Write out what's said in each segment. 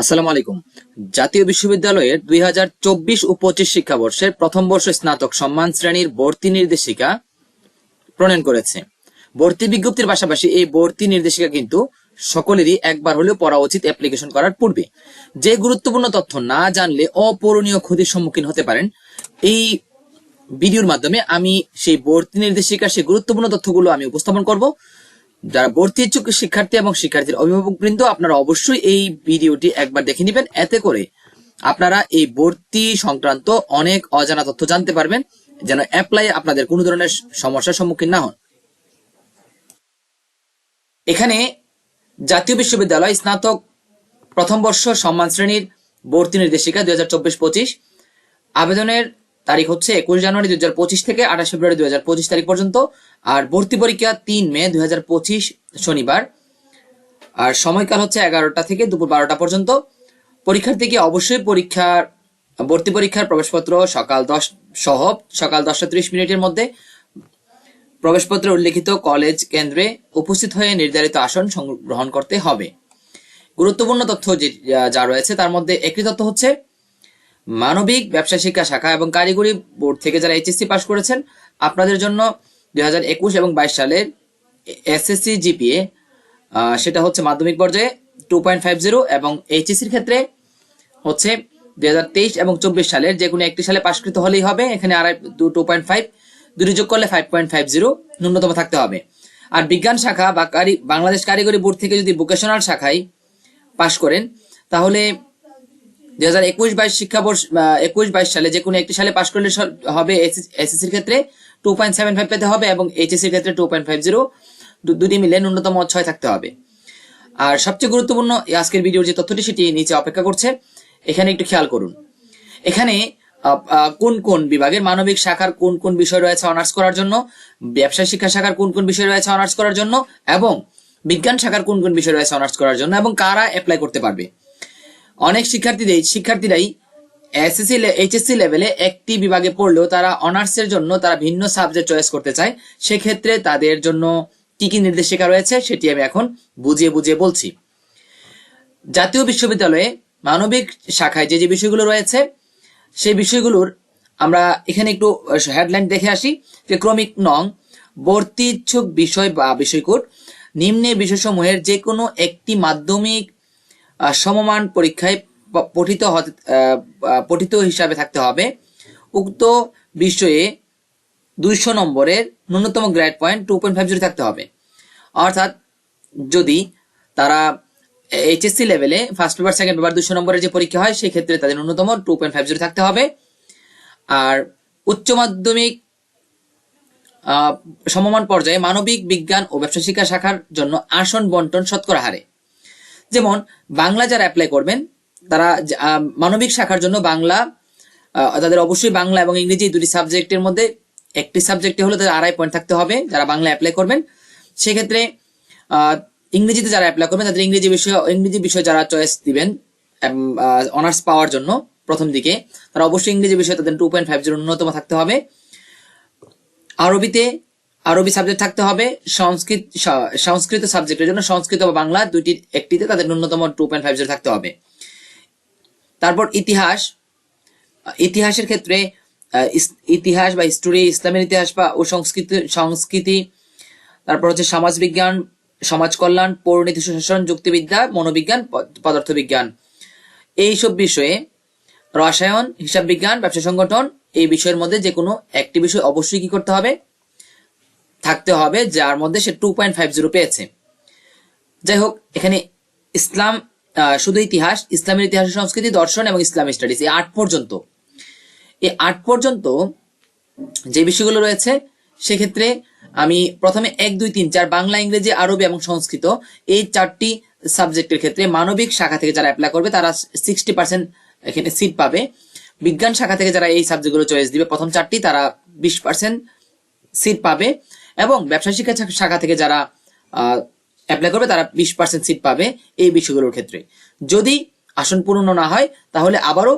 আসসালামু আলাইকুম। জাতীয় বিশ্ববিদ্যালয়ের দুই হাজার চব্বিশ ও পঁচিশ শিক্ষাবর্ষের প্রথম বর্ষ স্নাতক সম্মান শ্রেণির ভর্তি নির্দেশিকা প্রণয়ন করেছে। ভর্তি বিজ্ঞপ্তির পাশাপাশি এই ভর্তি নির্দেশিকা কিন্তু সকলেরই একবার হলেও পড়া উচিত অ্যাপ্লিকেশন করার পূর্বে। যে গুরুত্বপূর্ণ তথ্য না জানলে অপূরণীয় ক্ষতির সম্মুখীন হতে পারেন, এই ভিডিওর মাধ্যমে আমি সেই ভর্তি নির্দেশিকার সেই গুরুত্বপূর্ণ তথ্যগুলো আমি উপস্থাপন করব। যারা ভর্তি ইচ্ছুক শিক্ষার্থী এবং শিক্ষার্থীর অভিভাবক বৃন্দ আপনারা অবশ্যই এই ভিডিওটি একবার দেখে নেবেন। এতে করে আপনারা এই ভর্তি সংক্রান্ত অনেক অজানা তথ্য জানতে পারবেন, যেন অ্যাপ্লাই আপনাদের কোনো ধরনের সমস্যার সম্মুখীন না হন। এখানে জাতীয় বিশ্ববিদ্যালয় স্নাতক প্রথম বর্ষ সম্মান শ্রেণির ভর্তি নির্দেশিকা দুই হাজার চব্বিশ পঁচিশ। আবেদনের তারিখ হচ্ছে একুশ জানুয়ারি দুই হাজার পঁচিশ থেকে আঠাশ ফেব্রুয়ারি দুই হাজার পঁচিশ তারিখ পর্যন্ত। আর ভর্তি পরীক্ষা তিন মে দুই হাজার পঁচিশ শনিবার। আর সময়কাল হচ্ছে এগারোটা থেকে দুপুর বারোটা পর্যন্ত। পরীক্ষার্থীকে অবশ্যই পরীক্ষার, ভর্তি পরীক্ষার প্রবেশপত্র সকাল দশ সহ সকাল দশটা ত্রিশ মিনিটের মধ্যে। প্রবেশপত্রে উল্লেখিত কলেজ কেন্দ্রে উপস্থিত হয়ে নির্ধারিত আসন গ্রহণ করতে হবে। গুরুত্বপূর্ণ তথ্য যে, যা রয়েছে তার মধ্যে একটি তথ্য হচ্ছে মানবিক, ব্যবসা, শিক্ষা শাখা এবং কারিগরি বোর্ড থেকে যারা এইচএসসি পাশ করেছেন, আপনাদের জন্য দুই হাজার একুশ এবং বাইশ সালের এসএসসি জিপিএ সেটা হচ্ছে মাধ্যমিক পর্যায়ে টু পয়েন্ট ফাইভ জিরো এবং এইচএসসির ক্ষেত্রে হচ্ছে দুই হাজার তেইশ এবং চব্বিশ সালের যে কোনো একটি সালে পাশকৃত হলেই হবে। এখানে আড়াই টু পয়েন্ট ফাইভ দুটি যোগ করলে ফাইভ পয়েন্ট ফাইভ জিরো ন্যূনতম থাকতে হবে। আর বিজ্ঞান শাখা বা কারি বাংলাদেশ কারিগরি বোর্ড থেকে যদি ভোকেশনাল শাখায় পাশ করেন, তাহলে দুই হাজার একুশ বাইশ শিক্ষাবর্ষ একুশ বাইশ সালে যে কোনো একটি সালে পাশ করলে হবে এসএসসির ক্ষেত্রে টু পয়েন্ট সেভেন ফাইভ পেতে হবে এবং এইচএসসির ক্ষেত্রে টু পয়েন্ট ফাইভ জিরো দুটি মিলে ন্যূনতম ছয় থাকতে হবে। আর সবচেয়ে গুরুত্বপূর্ণ আজকের ভিডিওর যে তথ্যটি সেটি নিচে অপেক্ষা করছে, এখানে একটু খেয়াল করুন। এখানে কোন কোন বিভাগের মানবিক শাখার কোন কোন বিষয় রয়েছে অনার্স করার জন্য, ব্যবসায় শিক্ষা শাখার কোন কোন বিষয় রয়েছে অনার্স করার জন্য, এবং বিজ্ঞান শাখার কোন কোন বিষয় রয়েছে অনার্স করার জন্য, এবং কারা অ্যাপ্লাই করতে পারবে। অনেক শিক্ষার্থীদের শিক্ষার্থীরাই এসএসসি এইচএসসি লেভেলে একটি বিভাগে পড়লেও তারা অনার্সের জন্য তারা ভিন্ন সাবজেক্ট চয়েস করতে চায়। সেক্ষেত্রে তাদের জন্য কি কি নির্দেশিকা রয়েছে সেটি আমি এখন বুঝিয়ে বুঝিয়ে বলছি। জাতীয় বিশ্ববিদ্যালয়ে মানবিক শাখায় যে যে বিষয়গুলো রয়েছে, সেই বিষয়গুলোর আমরা এখানে একটু হেডলাইন দেখে আসি। যে ক্রমিক নং ভর্তি ইচ্ছুক বিষয় বা বিষয়কোড, নিম্নে বিষয়সমূহের যে কোনো একটি মাধ্যমিক সমমান পরীক্ষায় পঠিত পঠিত হিসাবে থাকতে হবে। উক্ত বিষয়ে দুইশো নম্বরের ন্যূনতম grade point two point five zero থাকতে হবে। অর্থাৎ যদি তারা এইচএসসি লেভেলে ফার্স্ট পেপার সেকেন্ড পেপার দুশো নম্বরের যে পরীক্ষা হয় সেই ক্ষেত্রে তাদের ন্যূনতম টু পয়েন্ট ফাইভ জিরো থাকতে হবে। আর উচ্চ মাধ্যমিক সমমান পর্যায়ে মানবিক বিজ্ঞান ও ব্যবসা শিক্ষা শাখার জন্য আসন বন্টন শতকরা হারে। যেমন বাংলা যারা অ্যাপ্লাই করবেন, তারা মানবিক শাখার জন্য বাংলা তাদের অবশ্যই বাংলা এবং ইংরেজি দুটি সাবজেক্টের মধ্যে একটি সাবজেক্টে হলে তাদের আড়াই পয়েন্ট থাকতে হবে যারা বাংলা অ্যাপ্লাই করবেন। সেক্ষেত্রে ইংরেজিতে যারা অ্যাপ্লাই করবেন, তাদের ইংরেজি বিষয় ইংরেজি বিষয় যারা চয়েস দিবেন অনার্স পাওয়ার জন্য প্রথম দিকে, তারা অবশ্যই ইংরেজি বিষয়ে তাদের টু পয়েন্ট ফাইভ জিরো ন্যূনতম থাকতে হবে। আরবিতে আরবি সাবজেক্ট থাকতে হবে, সংস্কৃত সংস্কৃত সাবজেক্টের জন্য সংস্কৃত বা বাংলা দুইটির একটিতে তাদের ন্যূনতম টু পয়েন্ট ফাইভ জিরো থাকতে হবে। তারপর ইতিহাস, ইতিহাসের ক্ষেত্রে ইতিহাস বা হিস্টোরি ইসলামের ইতিহাস বা ও সংস্কৃতি সংস্কৃতি, তারপর হচ্ছে সমাজ বিজ্ঞান সমাজ কল্যাণ, পৌরনীতি, সুশাসন, যুক্তিবিদ্যা, মনোবিজ্ঞান পদার্থবিজ্ঞান। এইসব বিষয়ে রসায়ন হিসাব বিজ্ঞান ব্যবসা সংগঠন এই বিষয়ের মধ্যে যে কোনো একটি বিষয় অবশ্যই কি করতে হবে? থাকতে হবে, যার মধ্যে সে টু পয়েন্ট ফাইভ জিরো পেয়েছে। যাই হোক এখানে ইসলাম শুধু ইতিহাস, ইসলামের ইতিহাস, সংস্কৃতি, দর্শন এবং ইসলামী স্টাডিজ এই আট পর্যন্ত। এই আট পর্যন্ত যে বিষয়গুলো রয়েছে, সেক্ষেত্রে আমি প্রথমে এক, দুই, তিন, চার, বাংলা, ইংরেজি, আরবি এবং সংস্কৃত, এই চারটি সাবজেক্টের ক্ষেত্রে মানবিক শাখা থেকে যারা অ্যাপ্লাই করবে, তারা সিক্সটি পার্সেন্ট এখানে সিট পাবে। বিজ্ঞান শাখা থেকে যারা এই সাবজেক্টগুলো চয়েস দিবে, প্রথম চারটি, তারা বিশ পার্সেন্ট সিট পাবে। এবং ব্যবসা শিক্ষা শাখা থেকে যারা অ্যাপ্লাই করবে, তারা বিশ পার্সেন্ট সিট পাবে এই বিষয়গুলোর ক্ষেত্রে। যদি আসন পূর্ণ না হয়, তাহলে আবারও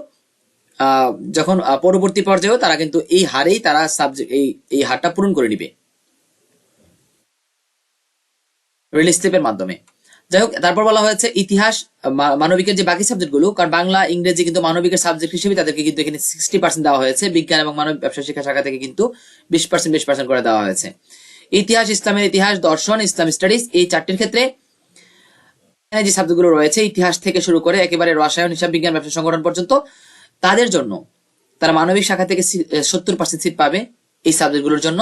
যখন পরবর্তী পর্যায়েও তারা কিন্তু এই হারেই তারা সাবজেক্ট এই এই হারটা পূরণ করে নিবে। রিলিজ স্লিপের মাধ্যমে। যাই হোক, তারপর বলা হয়েছে ইতিহাস মানবিকের যে বাকি সাবজেক্টগুলো কারণ বাংলা, ইংরেজি কিন্তু মানবিকের সাবজেক্ট হিসেবে তাদেরকে কিন্তু এখানে সিক্সটি পার্সেন্ট দেওয়া হয়েছে। বিজ্ঞান এবং মানব ব্যবসা শিক্ষা শাখা থেকে কিন্তু বিশ পার্সেন্ট বিশ পার্সেন্ট করে দেওয়া হয়েছে। ইতিহাস, ইসলামের ইতিহাস, দর্শন, ইসলাম স্টাডিজ এই চারটির ক্ষেত্রে যে সাবজেক্টগুলো রয়েছে, ইতিহাস থেকে শুরু করে একেবারে রসায়ন, হিসাব বিজ্ঞান, ব্যবসা সংগঠন পর্যন্ত, তাদের জন্য তারা মানবিক শাখা থেকে সত্তর পার্সেন্ট সিট পাবে এই সাবজেক্টগুলোর জন্য।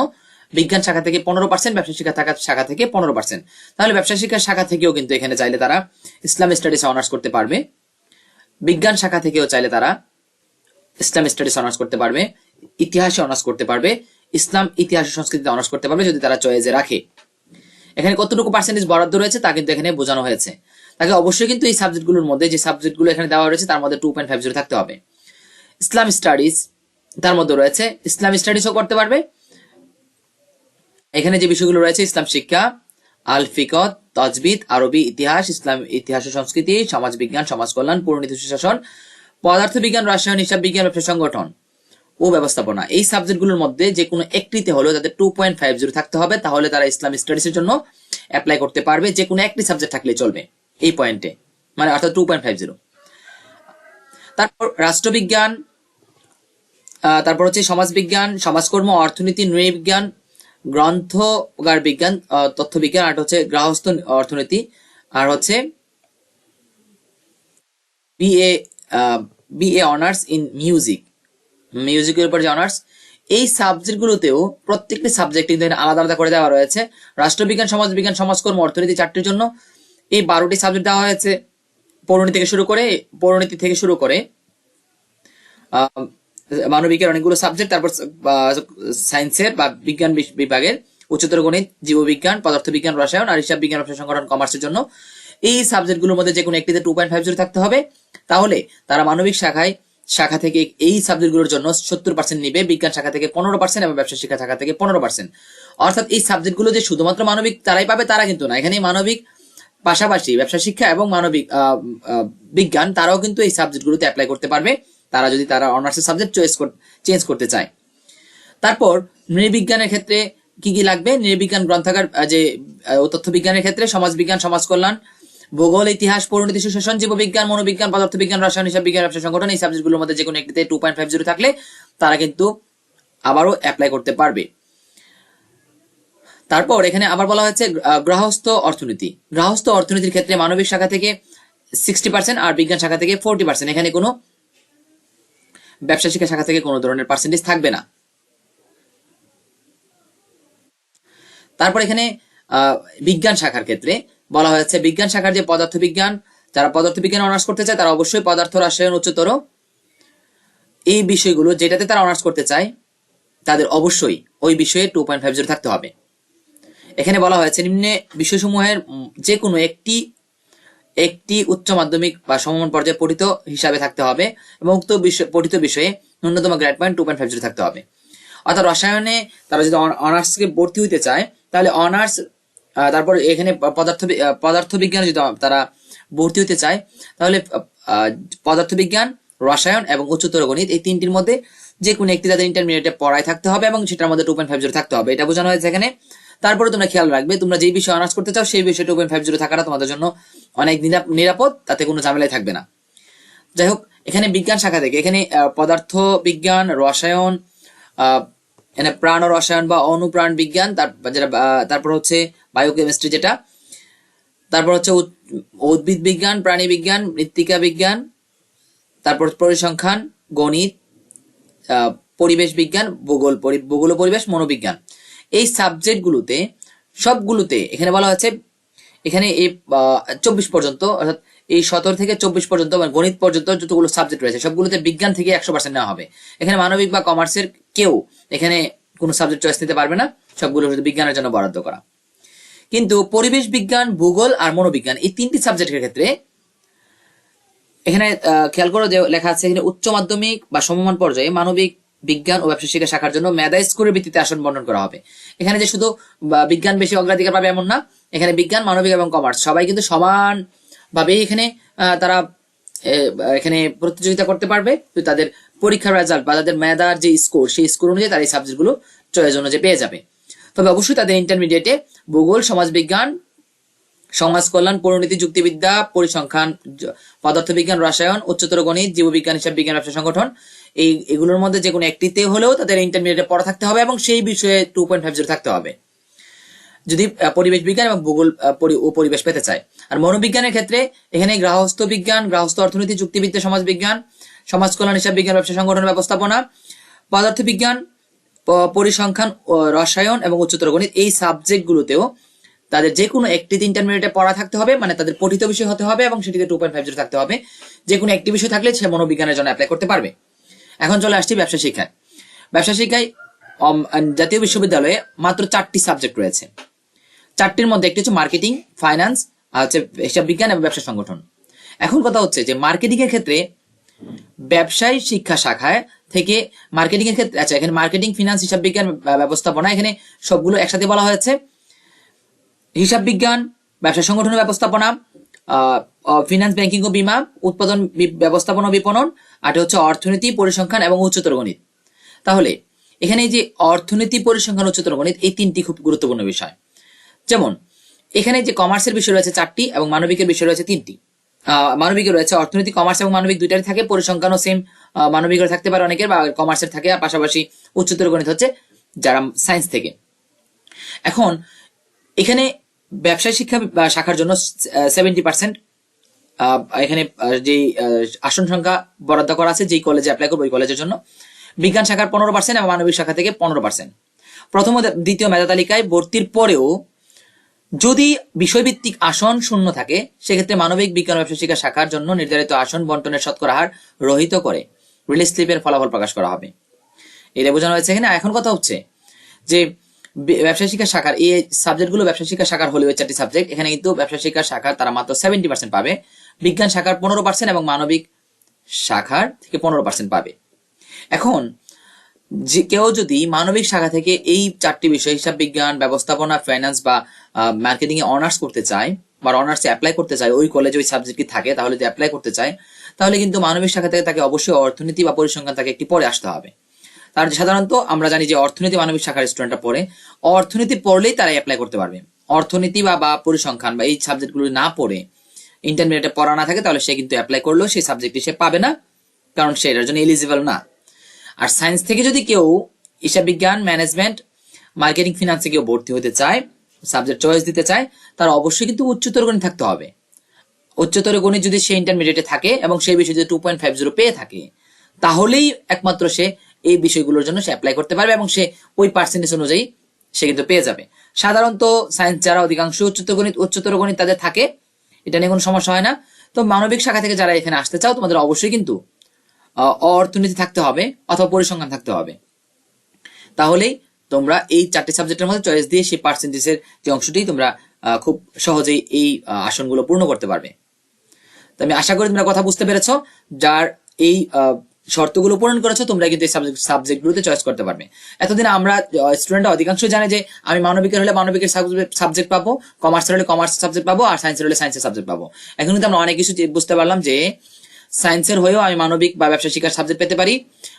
বিজ্ঞান শাখা থেকে পনেরো পার্সেন্ট ব্যবসা শিক্ষা থাকা শাখা থেকে পনেরো পার্সেন্ট তাহলে ব্যবসা শিক্ষার শাখা থেকেও কিন্তু এখানে চাইলে তারা ইসলাম স্টাডিজ অনার্স করতে পারবে। বিজ্ঞান শাখা থেকেও চাইলে তারা ইসলাম স্টাডিজ অনার্স করতে পারবে। ইতিহাসে অনার্স করতে পারবে। ইসলাম ইতিহাস ও সংস্কৃতিতে অনার্স করতে পারবে যদি তারা চয়েজে রাখে। এখানে কতটুকু পার্সেন্টেজ বরাদ্দ রয়েছে তা কিন্তু এখানে বোঝানো হয়েছে। তাকে অবশ্যই কিন্তু এই সাবজেক্টগুলোর মধ্যে যে সাবজেক্টগুলো এখানে দেওয়া রয়েছে তার মধ্যে টু পয়েন্ট ফাইভ জিরো থাকতে হবে। ইসলাম স্টাডিজ তার মধ্যে রয়েছে, ইসলাম স্টাডিজও করতে পারবে। এখানে যে বিষয়গুলো রয়েছে, ইসলাম শিক্ষা, আল ফিকত তজবিদ, আরবি ইতিহাস, ইসলাম ইতিহাস ও সংস্কৃতি, সমাজ বিজ্ঞান, সমাজ কল্যাণ, পরিণতি সুশাসন পদার্থ বিজ্ঞান রসায়ন হিসাব বিজ্ঞান ব্যবসা সংগঠন ও ব্যবস্থাপনা। এই সাবজেক্টগুলোর মধ্যে যে কোনো একটিতে হলেও তাদের টু পয়েন্ট ফাইভ জিরো থাকতে হবে তাহলে তারা ইসলাম স্টাডিজের জন্য অ্যাপ্লাই করতে পারবে। যে কোনো একটি সাবজেক্ট থাকলে চলবে এই পয়েন্টে মানে অর্থাৎ টু পয়েন্ট ফাইভ জিরো তারপর রাষ্ট্রবিজ্ঞান তারপর হচ্ছে সমাজবিজ্ঞান সমাজকর্ম অর্থনীতি নৃবিজ্ঞান গ্রন্থগার বিজ্ঞান আহ, তথ্যবিজ্ঞান আর হচ্ছে গৃহস্থ অর্থনীতি আর হচ্ছে BA BA honours in music মিউজিকের উপর যে অনার্স এই সাবজেক্টগুলোতেও প্রত্যেকটি সাবজেক্ট কিন্তু আলাদা আলাদা করে দেওয়া রয়েছে। রাষ্ট্রবিজ্ঞান, সমাজবিজ্ঞান, সমাজকর্ম, অর্থনীতি চারটির জন্য এই বারোটি সাবজেক্ট দেওয়া হয়েছে। পৌরনীতি থেকে শুরু করে, পৌরনীতি থেকে শুরু করে মানবিকের অনেকগুলো সাবজেক্ট তারপর সায়েন্সের বা বিজ্ঞান বিভাগের উচ্চতর গণিত, জীববিজ্ঞান, পদার্থবিজ্ঞান, রসায়ন আর হিসাব বিজ্ঞান সংগঠন কমার্সের জন্য। এই সাবজেক্টগুলোর মধ্যে যে কোনো একটিতে টু পয়েন্ট ফাইভ জিরো থাকতে হবে। তাহলে তারা মানবিক শাখায় শাখা থেকে এই সাবজেক্টগুলোর জন্য সত্তর পার্সেন্ট নিবে, বিজ্ঞান শাখা থেকে পনেরো পার্সেন্ট এবং ব্যবসা শিক্ষা শাখা থেকে পনেরো পার্সেন্ট অর্থাৎ এই সাবজেক্টগুলো যে শুধুমাত্র মানবিক তারাই পাবে, তারা কিন্তু না। এখানে মানবিক পাশাপাশি ব্যবসা শিক্ষা এবং মানবিক বিজ্ঞান, তারাও কিন্তু এই সাবজেক্টগুলোতে অ্যাপ্লাই করতে পারবে। তারা যদি তারা অনার্সের সাবজেক্ট চয়েস চেঞ্জ করতে চায়। তারপর নৃবিজ্ঞানের ক্ষেত্রে কি কি লাগবে? নৃবিজ্ঞান গ্রন্থাগার যে তথ্য বিজ্ঞানের ক্ষেত্রে সমাজ বিজ্ঞান সমাজ কল্যাণ ভূগোল ইতিহাস পরিণতি সুশাসন জীববিজ্ঞান মনোবিজ্ঞান পদার্থবিজ্ঞান রসায়ন হিসাব বিজ্ঞান ব্যবসা সংগঠন এই সাবজেক্টগুলোর মধ্যে যে কোনো একটিতে টু পয়েন্ট ফাইভ জিরো থাকলে তারা কিন্তু আবারও অ্যাপ্লাই করতে পারবে। তারপর এখানে আবার বলা হয়েছে আহ, গৃহস্থ অর্থনীতি। গৃহস্থ অর্থনীতির ক্ষেত্রে মানবিক শাখা থেকে সিক্সটি পার্সেন্ট আর বিজ্ঞান শাখা থেকে ফোরটি পার্সেন্ট এখানে কোনো ব্যবসা শিক্ষা শাখা থেকে কোনো ধরনের পার্সেন্টেজ থাকবে না। তারপর এখানে বিজ্ঞান শাখার ক্ষেত্রে বলা হয়েছে, বিজ্ঞান শাখার যে পদার্থ বিজ্ঞান যারা পদার্থ বিজ্ঞান অনার্স করতে চায়, তারা অবশ্যই পদার্থ রসায়ন উচ্চতর। এই বিষয়গুলো যেটাতে তারা অনার্স করতে চায়, তাদের অবশ্যই ওই বিষয়ে টু পয়েন্ট ফাইভ জিরো থাকতে হবে। এখানে বলা হয়েছে, নিম্নে বিষয়সমূহের যে কোনো একটি একটি উচ্চ মাধ্যমিক বা সমমান পর্যায়ে পঠিত হিসাবে থাকতে হবে এবং উক্ত বিষয়, পঠিত বিষয়ে ন্যূনতম grade point two point five zero থাকতে হবে। অর্থাৎ রসায়নে তারা যদি অনার্সকে ভর্তি হইতে চায়, তাহলে অনার্স তারপর এখানে পদার্থ বি- আহ, পদার্থ বিজ্ঞানে যদি তারা ভর্তি হতে চায় তাহলে আহ, পদার্থ বিজ্ঞান রসায়ন এবং উচ্চতর গণিত এই তিনটির মধ্যে যে কোনো একটি তাদের ইন্টারমিডিয়েটে পড়ায় থাকতে হবে এবং সেটার মধ্যে টু পয়েন্ট ফাইভ জিরো থাকতে হবে। এটা বোঝানো হয়েছে এখানে। তারপরে তোমরা খেয়াল রাখবে তোমরা যেই বিষয়ে অনার্স করতে চাও সেই বিষয়ে টু পয়েন্ট ফাইভ জিরো থাকাটা তোমাদের জন্য অনেক নিরাপ- নিরাপদ তাতে কোনো ঝামেলাই থাকবে না। যাই হোক এখানে বিজ্ঞান শাখা থেকে এখানে পদার্থ বিজ্ঞান রসায়ন এখানে প্রাণ ও রসায়ন বা অনুপ্রাণ বিজ্ঞান, তার, যেটা তারপর হচ্ছে বায়োকেমিস্ট্রি যেটা, তারপর হচ্ছে উদ- উদ্ভিদ বিজ্ঞান, প্রাণী বিজ্ঞান, মৃত্তিকা বিজ্ঞান, তারপর পরিসংখ্যান, গণিত পরিবেশ বিজ্ঞান, ভূগোল ভূগোল পরিবেশ, মনোবিজ্ঞান। এই সাবজেক্টগুলোতে, সবগুলোতে, এখানে বলা হচ্ছে এখানে এই চব্বিশ পর্যন্ত, অর্থাৎ এই সতেরো থেকে চব্বিশ পর্যন্ত মানে গণিত পর্যন্ত যতগুলো সাবজেক্ট রয়েছে, সবগুলোতে বিজ্ঞান থেকে একশো পার্সেন্ট নেওয়া হবে। এখানে মানবিক বা কমার্সের কেউ এখানে কোনো সাবজেক্ট চয়েস নিতে পারবে না, সবগুলো শুধু বিজ্ঞানের জন্য বরাদ্দ করা। কিন্তু পরিবেশ বিজ্ঞান, ভূগোল আর মনোবিজ্ঞান, এই তিনটি সাবজেক্টের ক্ষেত্রে এখানে খেয়াল করো যে লেখা আছে এখানে উচ্চ মাধ্যমিক বা সমমান পর্যায়ে মানবিক বিজ্ঞান ও ব্যবসা শিক্ষা শাখার জন্য মেধা স্কোরের ভিত্তিতে আসন বন্টন করা হবে। এখানে যে শুধু বিজ্ঞান বেশি অগ্রাধিকার পাবে এমন না, এখানে বিজ্ঞান, মানবিক এবং কমার্স সবাই কিন্তু সমান ভাবে এখানে তারা এখানে প্রতিযোগিতা করতে পারবে। তাদের পরীক্ষার রেজাল্ট বা তাদের মেধার যে স্কোর সেই স্কোর অনুযায়ী তারা এই সাবজেক্টগুলো চয়েস অনুযায়ী পেয়ে যাবে। তবে অবশ্যই তাদের ইন্টারমিডিয়েটে ভূগোল, সমাজবিজ্ঞান, সমাজ কল্যাণ পরিণতি যুক্তিবিদ্যা, পরিসংখ্যান পদার্থবিজ্ঞান, রসায়ন, উচ্চতর গণিত, জীববিজ্ঞান, হিসাব বিজ্ঞান, ব্যবসা সংগঠন, এই, এগুলোর মধ্যে যে কোনো একটিতে হলেও তাদের ইন্টারমিডিয়েটে পড়া থাকতে হবে এবং সেই বিষয়ে টু পয়েন্ট ফাইভ জিরো থাকতে হবে। যদি পরিবেশ বিজ্ঞান এবং ভূগোল ও পরিবেশ পেতে চায়। আর মনোবিজ্ঞানের ক্ষেত্রে এখানে গৃহস্থ বিজ্ঞান, গৃহস্থ অর্থনীতি, যুক্তিবিদ্যা সমাজ বিজ্ঞান সমাজ কল্যাণ হিসাব বিজ্ঞান, ব্যবসা সংগঠন, ব্যবস্থাপনা পদার্থ বিজ্ঞান পরিসংখ্যান রসায়ন এবং উচ্চতর গণিত এই সাবজেক্টগুলোতেও তাদের যে কোনো একটিতে ইন্টারমিডিয়েটে পড়া থাকতে হবে মানে তাদের পঠিত বিষয় হতে হবে এবং সেটিতে টু পয়েন্ট ফাইভ থাকতে হবে। যে কোনো একটি বিষয় থাকলে সে মনোবিজ্ঞানের জন্য অ্যাপ্লাই করতে পারবে। এখন চলে আসছি ব্যবসা শিক্ষায়। ব্যবসা শিক্ষায় জাতীয় বিশ্ববিদ্যালয়ে মাত্র চারটি সাবজেক্ট রয়েছে। চারটির মধ্যে একটি হচ্ছে মার্কেটিং ফাইন্যান্স আর হচ্ছে হিসাব বিজ্ঞান এবং ব্যবসা সংগঠন। এখন কথা হচ্ছে যে মার্কেটিং এর ক্ষেত্রে ব্যবসায় শিক্ষা শাখায় থেকে মার্কেটিং এর ক্ষেত্রে আচ্ছা এখানে মার্কেটিং ফিনান্স হিসাব বিজ্ঞান ব্যবস্থাপনা এখানে সবগুলো একসাথে বলা হয়েছে। হিসাব বিজ্ঞান, ব্যবসা সংগঠন ব্যবস্থাপনা ফিনান্স ব্যাংকিং ও বিমা, উৎপাদন ব্যবস্থাপনা বিপণন, আর হচ্ছে অর্থনীতি, পরিসংখ্যান এবং উচ্চতর গণিত। তাহলে, এখানে যে অর্থনীতি, পরিসংখ্যান, উচ্চতর গণিত, এই তিনটি খুব গুরুত্বপূর্ণ বিষয়। যেমন এখানে যে কমার্সের বিষয় রয়েছে চারটি এবং মানবিকের বিষয় রয়েছে তিনটি। মানবিকের রয়েছে অর্থনীতি কমার্স এবং মানবিক দুইটারই থাকে, পরিসংখ্যানও সেম মানবিকের থাকতে পারে অনেকের বা কমার্সের থাকে, আর পাশাপাশি উচ্চতর গণিত হচ্ছে যারা সায়েন্স থেকে। এখন, এখানে ব্যবসায় শিক্ষা শাখার জন্য সেভেন্টি পার্সেন্ট এখানে যে আসন সংখ্যা বরাদ্দ করা আছে, যেই কলেজে অ্যাপ্লাই করব ওই কলেজের জন্য। বিজ্ঞান শাখার পনেরো পার্সেন্ট এবং মানবিক শাখা থেকে পনেরো পার্সেন্ট প্রথম দ্বিতীয় মেধা তালিকায় ভর্তির পরেও যদি বিষয়ভিত্তিক আসন শূন্য থাকে, সেক্ষেত্রে মানবিক বিজ্ঞান ব্যবসা শিক্ষা শাখার জন্য নির্ধারিত আসন বন্টনের শতকরা হার রহিত করে রিলিজ স্লিপের ফলাফল প্রকাশ করা হবে। এটা বোঝানো হয়েছে এখানে এখন কথা হচ্ছে যে ব্যবসা শিক্ষা শাখার এই সাবজেক্টগুলো ব্যবসা শিক্ষা শাখার হলেও চারটি সাবজেক্ট। এখানে কিন্তু ব্যবসা শিক্ষা শাখার তারা মাত্র সেভেন্টি পার্সেন্ট পাবে, বিজ্ঞান শাখার পনেরো পার্সেন্ট এবং মানবিক শাখার থেকে পনেরো পার্সেন্ট পাবে। এখন যে কেউ যদি মানবিক শাখা থেকে এই চারটি বিষয়, হিসাব বিজ্ঞান, ব্যবস্থাপনা ফাইন্যান্স বা মার্কেটিং এ অনার্স করতে চায় বা অনার্সে অ্যাপ্লাই করতে চায়, ওই কলেজে ওই সাবজেক্ট কি থাকে, তাহলে যদি অ্যাপ্লাই করতে চায়, তাহলে কিন্তু মানবিক শাখা থেকে তাকে অবশ্যই অর্থনীতি বা পরিসংখ্যান তাকে একটি পরে আসতে হবে। তার সাধারণত আমরা জানি যে অর্থনীতি মানবিক শাখার স্টুডেন্টরা পড়ে, অর্থনীতি পড়লেই তারা অ্যাপ্লাই করতে পারবে। অর্থনীতি বা বা পরিসংখ্যান বা এই সাবজেক্টগুলো না পড়ে ইন্টারমিডিয়েটে পড়া না থাকে, তাহলে সে কিন্তু অ্যাপ্লাই করলেও সেই সাবজেক্টটি সে পাবে না, কারণ সে এটার জন্য এলিজিবল না। আর সায়েন্স থেকে যদি কেউ হিসাব বিজ্ঞান, ম্যানেজমেন্ট, মার্কেটিং, ফিনান্সে কেউ ভর্তি হতে চায়, সাবজেক্ট চয়েস দিতে চায়, তার অবশ্যই কিন্তু উচ্চতর গণিত থাকতে হবে। উচ্চতর গণিত যদি সে ইন্টারমিডিয়েটে থাকে এবং সেই বিষয়ে যদি টু পয়েন্ট ফাইভ জিরো পেয়ে থাকে, তাহলেই একমাত্র সে এই বিষয়গুলোর জন্য সে অ্যাপ্লাই করতে পারবে এবং সে ওই পার্সেন্টেজ অনুযায়ী সে কিন্তু পেয়ে যাবে। সাধারণত সায়েন্স যারা অধিকাংশ উচ্চতর গণিত উচ্চতর গণিত তাদের থাকে, এটা নিয়ে কোনো সমস্যা হয় না। তো মানবিক শাখা থেকে যারা এখানে আসতে চাও, তোমাদের অবশ্যই কিন্তু অর্থনীতি থাকতে হবে অথবা পরিসংখ্যান থাকতে হবে। তাহলেই তোমরা এই চারটি সাবজেক্টের মধ্যে চয়েস দিয়ে সেই পার্সেন্টেজের যে অংশটি তোমরা খুব সহজেই এই আসনগুলো পূর্ণ করতে পারবে। তো আমি আশা করি তোমরা কথা বুঝতে পেরেছ। যার এই শর্তগুলো পূরণ করেছ, তোমরা কিন্তু এই সাবজেক্ট সাবজেক্টগুলোতে চয়েস করতে পারবে। এতদিন আমরা স্টুডেন্টরা অধিকাংশ জানে যে আমি মানবিকের হলে মানবিকের সাবজেক্ট পাবো কমার্সের হলে কমার্স সাবজেক্ট পাবো, আর সায়েন্সের হলে সায়েন্সের সাবজেক্ট পাবো। এখন কিন্তু আমরা অনেক কিছু বুঝতে পারলাম যে সায়েন্সের হয়েও আমি মানবিক বা ব্যবসা শিক্ষার সাবজেক্ট পেতে পারি।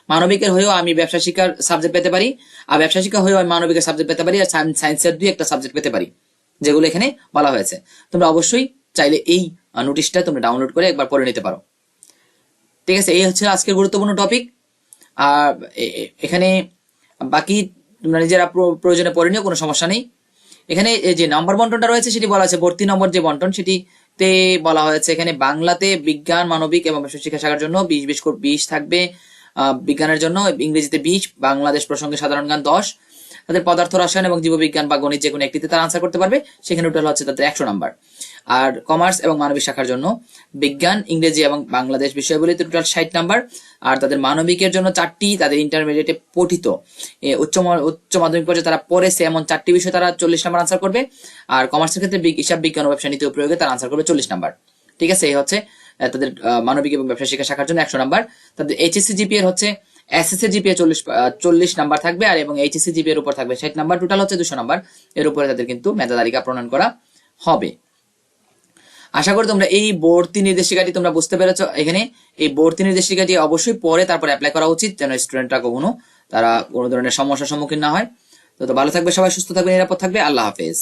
মানবিকের হয়েও আমি ব্যবসা শিক্ষার সাবজেক্ট পেতে পারি। আর ব্যবসা শিক্ষা হয়েও আমি মানবিকের সাবজেক্ট পেতে পারি। আর সায়েন্সের দুই একটা সাবজেক্ট পেতে পারি, যেগুলো এখানে বলা হয়েছে। তোমরা অবশ্যই চাইলে এই নোটিশটা তোমরা ডাউনলোড করে একবার পড়ে নিতে পারো। ঠিক আছে, এই হচ্ছে আজকের গুরুত্বপূর্ণ টপিক আর এখানে বাকি তোমরা নিজেরা প্র- প্রয়োজনে পড়ে নিও, কোনো সমস্যা নেই। এখানে যে নাম্বার বন্টনটা রয়েছে, সেটি বলা আছে ভর্তি নম্বর যে বন্টন সেটিতে বলা হয়েছে, এখানে বাংলাতে বিজ্ঞান, মানবিক এবং শিক্ষা শাখার জন্য বিশ বিশ করে বিশ থাকবে। বিজ্ঞানের জন্য ইংরেজিতে বিশ, বাংলাদেশ প্রসঙ্গে সাধারণ জ্ঞান দশ। তাদের পদার্থ রসায়ন এবং জীববিজ্ঞান বা গণিত যে কোনো একটিতে তারা আনসার করতে পারবে, সেখানে টোটাল হচ্ছে তাদের একশো নাম্বার আর কমার্স এবং মানবিক শাখার জন্য বিজ্ঞান, ইংরেজি এবং বাংলাদেশ বিষয়গুলিতে টোটাল ষাট নাম্বার আর তাদের মানবিকের জন্য চারটি তাদের ইন্টারমিডিয়েটে পঠিত। উচ্চ উচ্চ মাধ্যমিক পর্যায়ে তারা পড়েছে এমন চারটি বিষয় তারা চল্লিশ নাম্বার আনসার করবে, আর কমার্সের ক্ষেত্রে হিসাব বিজ্ঞান ও ব্যবসা নীতি প্রয়োগে তারা আনসার করবে চল্লিশ নাম্বার ঠিক আছে, এই হচ্ছে তাদের মানবিক এবং ব্যবসা শিক্ষা শাখার জন্য একশো নাম্বার তাদের এইচএসসি জিপিএর হচ্ছে এসএসসি জিপিএ চল্লিশ চল্লিশ নাম্বার থাকবে আর এবং এইচএসসি জিপিএর উপর থাকবে ষাট নাম্বার। টোটাল হচ্ছে দুশো নাম্বার। এর উপরে তাদের কিন্তু মেধা তালিকা প্রণয়ন করা হবে। আশা করি তোমরা এই ভর্তি নির্দেশিকাটি তোমরা বুঝতে পেরেছ। এখানে এই ভর্তি নির্দেশিকাটি অবশ্যই পরে তারপর অ্যাপ্লাই করা উচিত যেন স্টুডেন্টরা কখনো তারা কোনো ধরনের সমস্যার সম্মুখীন না হয়। তো ভালো থাকবে সবাই, সুস্থ থাকবে, নিরাপদ থাকবে। আল্লাহ হাফেজ।